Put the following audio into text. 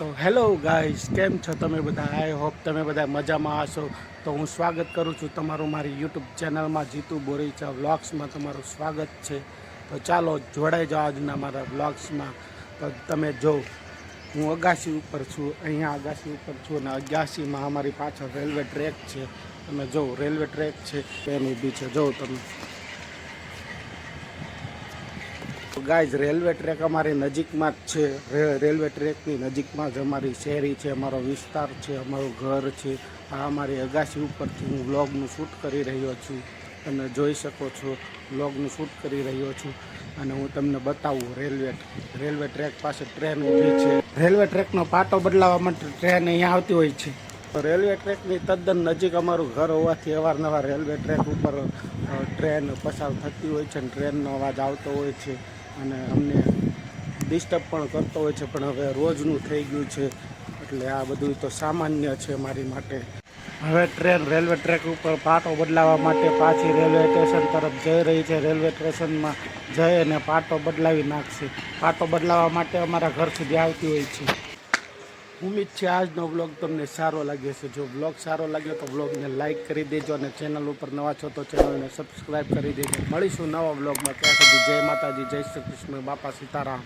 તો hello guys, કેમ છો તમે બધા? આઈ હોપ તમે બધા મજામાં હશો. તો હું સ્વાગત કરું છું તમારું મારી યુટ્યુબ ચેનલમાં જીતુ બોરીચા વ્લોગ્સમાં તમારું સ્વાગત છે. તો ચાલો જોડાઈ જાઓ આજના મારા વ્લોગ્સમાં. તો તમે જો, હું અગાસી ઉપર છું, અહીંયા અગાસી ઉપર છું અને અગાસીમાં અમારી પાછળ રેલવે ટ્રેક છે. તમે જો, રેલવે ટ્રેક છે, એની ઊભી છે જો તમે. ગાઈઝ રેલવે ટ્રેક અમારી નજીકમાં જ છે. રેલવે ટ્રેકની નજીકમાં જ અમારી શેરી છે, અમારો વિસ્તાર છે, અમારું ઘર છે. આ અમારી અગાસી ઉપરથી હું વ્લોગનું શૂટ કરી રહ્યો છું. તમે જોઈ શકો છો વ્લોગનું શૂટ કરી રહ્યો છું. અને હું તમને બતાવું રેલવે રેલવે ટ્રેક પાસે ટ્રેન ઊભી છે. રેલવે ટ્રેકનો પાટો બદલાવવા માટે ટ્રેન અહીંયા આવતી હોય છે. રેલવે ટ્રેકની તદ્દન નજીક અમારું ઘર હોવાથી અવારનવાર રેલવે ટ્રેક ઉપર ટ્રેન પસાર થતી હોય છે અને ટ્રેનનો અવાજ આવતો હોય છે અને અમને ડિસ્ટર્બ પણ કરતો હોય છે, પણ હવે રોજનું થઈ ગયું છે. એટલે આ બધું તો સામાન્ય છે મારી માટે. હવે ટ્રેન, રેલવે ટ્રેક ઉપર પાટો બદલાવવા માટે પાછી રેલવે સ્ટેશન તરફ જઈ રહી છે. રેલવે સ્ટેશનમાં જઈ અને પાટો બદલાવી નાખશે. પાટો બદલાવવા માટે અમારા ઘર સુધી આવતી હોય છે. ઉમ્મીદ છે આજનો બ્લોગ તમને સારો લાગ્યો છે જો બ્લોગ સારો લાગ્યો તો બ્લોગને લાઇક કરી દેજો અને ચેનલ ઉપર નવા છો તો ચેનલને સબસ્ક્રાઈબ કરી દેજો. મળીશું નવા બ્લોગમાં ત્યાં સુધી જય માતાજી, જય શ્રી કૃષ્ણ, બાપા સીતારામ.